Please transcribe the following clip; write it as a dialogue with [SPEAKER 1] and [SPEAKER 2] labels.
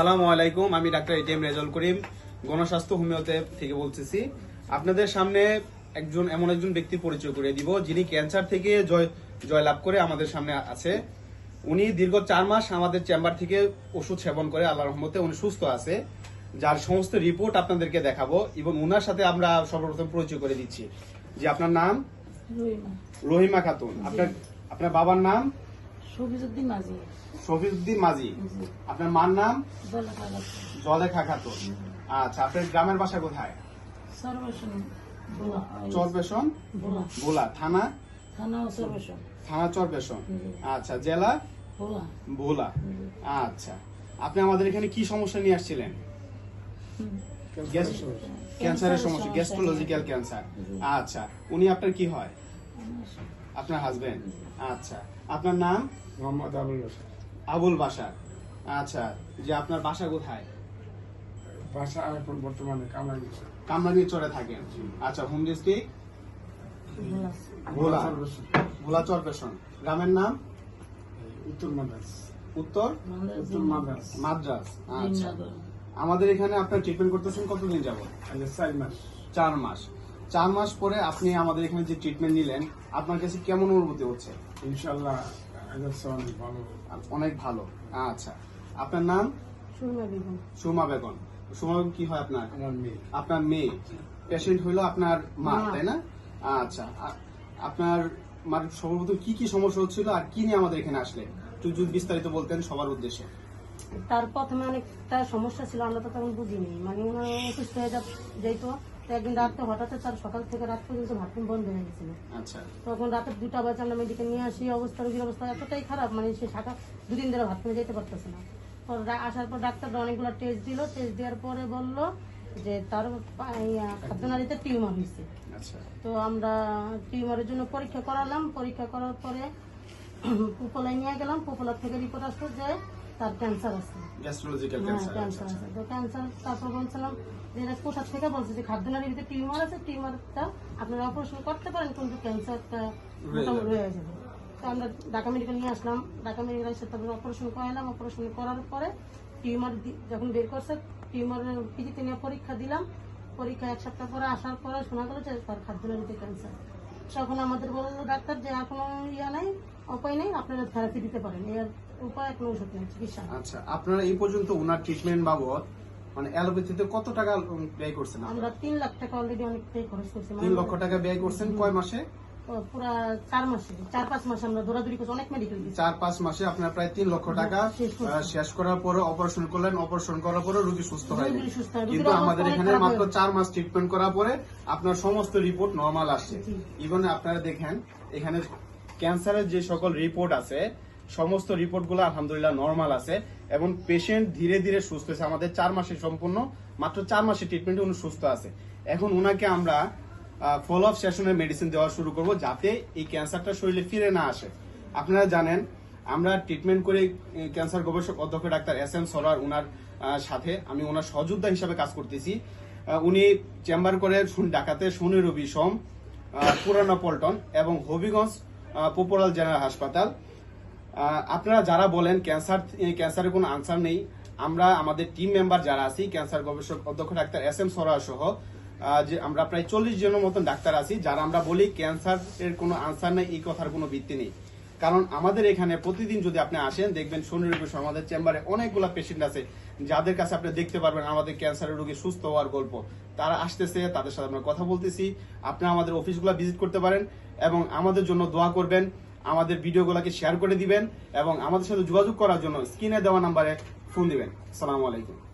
[SPEAKER 1] সালামু আলাইকুম আমি ডাক্তার এটিএম রেজাল করিম গণস্বাস্থ্য হোমিওতে থেকে বলতেছি। আপনাদের সামনে একজন এমন একজন ব্যক্তি পরিচয় করে দিব যিনি ক্যান্সার থেকে জয় জয়লাভ করে আমাদের সামনে আছে। উনি দীর্ঘ চার মাস আমাদের চেম্বার থেকে ওষুধ সেবন করে আল্লাহ রহমতে উনি সুস্থ আছে। যার সমস্ত রিপোর্ট আপনাদেরকে দেখাবো এবং ওনার সাথে আমরা সর্বপ্রথম পরিচয় করে দিচ্ছি। যে আপনার নাম?
[SPEAKER 2] রহিমা।
[SPEAKER 1] রহিমা খাতুন। আপনার আপনার বাবার নাম?
[SPEAKER 2] মাঝি।
[SPEAKER 1] আপনার মার নাম? জলেখা খাতুন। আচ্ছা আপনার গ্রামের বাসা কোথায়? চরবেশন? ভোলা থানা?
[SPEAKER 2] থানা
[SPEAKER 1] চরবেশন। আচ্ছা জেলা? ভোলা আচ্ছা আপনি আমাদের এখানে কি সমস্যা নিয়ে আসছিলেন? ক্যান্সারের সমস্যা গ্যাস্ট্রোলজিক্যাল ক্যান্সার। আচ্ছা উনি আপনার কি হয়? আপনার হাজবেন্ড আচ্ছা আপনার নাম?
[SPEAKER 3] মোহাম্মদ আবুল বাসার
[SPEAKER 1] আবুল বাসার আচ্ছা যে আপনার বাসা কোথায়?
[SPEAKER 3] বাসা এখন বর্তমানে কামাই
[SPEAKER 1] কামরাঙ্গি চরে থাকেন। আচ্ছা হোম ডিস্ট্রিক্ট?
[SPEAKER 2] বোলা
[SPEAKER 1] ভোলা। ভোলা চরপেশন। গ্রামের নাম?
[SPEAKER 3] উত্তর মাদাস
[SPEAKER 1] উত্তর?
[SPEAKER 3] উত্তর মাদাস
[SPEAKER 1] মাদ্রাস। আচ্ছা। আমাদের এখানে আপনার ট্রিটমেন্ট করতেছেন কতদিন যাব
[SPEAKER 3] চার মাস।
[SPEAKER 1] চার মাস। চার মাস পরে আপনি আমাদের এখানে যে ট্রিটমেন্ট নিলেন আপনার কাছে কেমন অনুভূতি হচ্ছে?
[SPEAKER 3] ইনশাল্লাহ অনেক ভালো।
[SPEAKER 1] অনেক ভালো। আচ্ছা আপনার নাম? সুমা বেগম। সুমা বেগম। কি হয় আপনার?
[SPEAKER 3] মেয়ে।
[SPEAKER 1] আপনার মেয়ে। পেশেন্ট হইল আপনার মা। তাই না? আচ্ছা আপনার মার সর্বপ্রথম কি কি সমস্যা হচ্ছিল আর কি নিয়ে আমাদের এখানে আসলে একটু যদি বিস্তারিত বলতেন সবার উদ্দেশ্যে।
[SPEAKER 2] তার প্রথমে অনেকটা সমস্যা ছিল আমরা তো তখন বুঝিনি। মানে অসুস্থ হয়ে যেত একদিন রাত্রে হঠাৎ তার সকাল থেকে রাত পর্যন্ত ভাতরুম বন্ধ হয়ে গেছিল।
[SPEAKER 1] আচ্ছা।
[SPEAKER 2] তখন রাতের দুটা বাজে আমরা মেডিকেল নিয়ে আসি অবস্থা রোগীর অবস্থা এতটাই খারাপ মানে সে শাখা দুদিন ধরে ভাত খেয়ে যেতে পারতেছে না। আসার পর ডাক্তার অনেকগুলো টেস্ট দিল টেস্ট দেওয়ার পরে বলল যে তার খাদ্যনালীতে টিউমার হয়েছে
[SPEAKER 1] আচ্ছা।
[SPEAKER 2] তো আমরা টিউমারের জন্য পরীক্ষা করালাম পরীক্ষা করার পরে পুপলায় নিয়ে গেলাম পুপলার থেকে রিপোর্ট আসলো যে তার ক্যান্সার আছে।
[SPEAKER 1] গ্যাস্ট্রোলজিক্যাল ক্যান্সার
[SPEAKER 2] ক্যান্সার আছে। তো ক্যান্সার তারপর বলছিলাম যে থেকে বলছে যে খাদ্যনালীর ভিতরে টিউমার আছে টিউমারটা আপনারা অপারেশন করতে পারেন কিন্তু ক্যান্সারটা মোটামুটি রয়ে যাবে। তো আমরা ঢাকা মেডিকেল নিয়ে আসলাম। ঢাকা মেডিকেল এসে তারপরে অপারেশন করালাম। অপারেশন করার পরে টিউমার যখন বের করছে টিউমারের পিজিতে নিয়ে পরীক্ষা দিলাম। পরীক্ষা এক সপ্তাহ পরে আসার পরে শোনা গেল যে তার খাদ্যনালীতে ক্যান্সার তখন আমাদের বলল ডাক্তার যে আর কোনো ইয়া নাই উপায় নেই আপনারা থেরাপি দিতে পারেন। এর উপায় কোনো ওষুধ নেই চিকিৎসা
[SPEAKER 1] আচ্ছা আপনারা এই পর্যন্ত ওনার ট্রিটমেন্ট বাবদ মানে অ্যালোপ্যাথিতে কত টাকা ব্যয় করছেন
[SPEAKER 2] আমরা তিন লাখ টাকা অলরেডি অনেকটাই খরচ করছি
[SPEAKER 1] তিন লক্ষ টাকা ব্যয় করছেন কয় মাসে?
[SPEAKER 2] পুরা চার মাসে চার পাঁচ মাসে আমরা দৌড়াদৌড়ি করছি অনেক মেডিকেল
[SPEAKER 1] চার পাঁচ মাসে আপনার প্রায় তিন লক্ষ টাকা
[SPEAKER 2] শেষ
[SPEAKER 1] করার পরে অপারেশন করলেন অপারেশন করার পরে রোগী সুস্থ হয় কিন্তু আমাদের এখানে মাত্র চার মাস ট্রিটমেন্ট করার পরে আপনার সমস্ত রিপোর্ট নর্মাল আসছে। ইভেন আপনারা দেখেন এখানে ক্যান্সারের যে সকল রিপোর্ট আছে, সমস্ত রিপোর্টগুলো আলহামদুলিল্লাহ নর্মাল আছে এবং পেশেন্ট ধীরে ধীরে সুস্থ হয়েছে। আমাদের চার মাসে সম্পূর্ণ, মাত্র চার মাসের ট্রিটমেন্টে উনি সুস্থ আছে। এখন উনাকে আমরা ফলো আপ সেশনের মেডিসিন দেওয়া শুরু করব যাতে এই ক্যান্সারটা শরীরে ফিরে না আসে। আপনারা জানেন, আমরা ট্রিটমেন্ট করে ক্যান্সার গবেষক অধ্যক্ষ ডাক্তার এস এম সরার ওনার সাথে আমি ওনার সহযোদ্ধা হিসাবে কাজ করতেছি। উনি চেম্বার করে ঢাকাতে শনি রবি সোম পুরানা পল্টন এবং হবিগঞ্জ পপুলার জেনারেল হাসপাতাল। আপনারা যারা বলেন ক্যান্সার ক্যান্সারের কোনো আনসার নেই, আমরা আমাদের টিম মেম্বার যারা আছি, ক্যান্সার গবেষক অধ্যক্ষ ডাক্তার এস এম সরা সহ যে আমরা প্রায় চল্লিশ জনের মতন ডাক্তার আছি, যারা আমরা বলি ক্যান্সার এর কোনো আনসার নেই, এই কথার কোনো ভিত্তি নেই। কারণ আমাদের এখানে প্রতিদিন যদি আপনি আসেন, দেখবেন শনি, রবি, সোম আমাদের চেম্বারে অনেকগুলো পেশেন্ট আছে, যাদের কাছে আপনি দেখতে পারবেন আমাদের ক্যান্সারের রোগী সুস্থ হওয়ার গল্প। তারা আসতেছে, তাদের সাথে আমরা কথা বলতেছি। আপনি আমাদের অফিসগুলো ভিজিট করতে পারেন। এবং আমাদের জন্য দোয়া করবেন, আমাদের ভিডিওগুলোকে শেয়ার করে দিবেন এবং আমাদের সাথে যোগাযোগ করার জন্য স্ক্রিনে দেওয়া নাম্বারে ফোন দিবেন। সালামু আলাইকুম।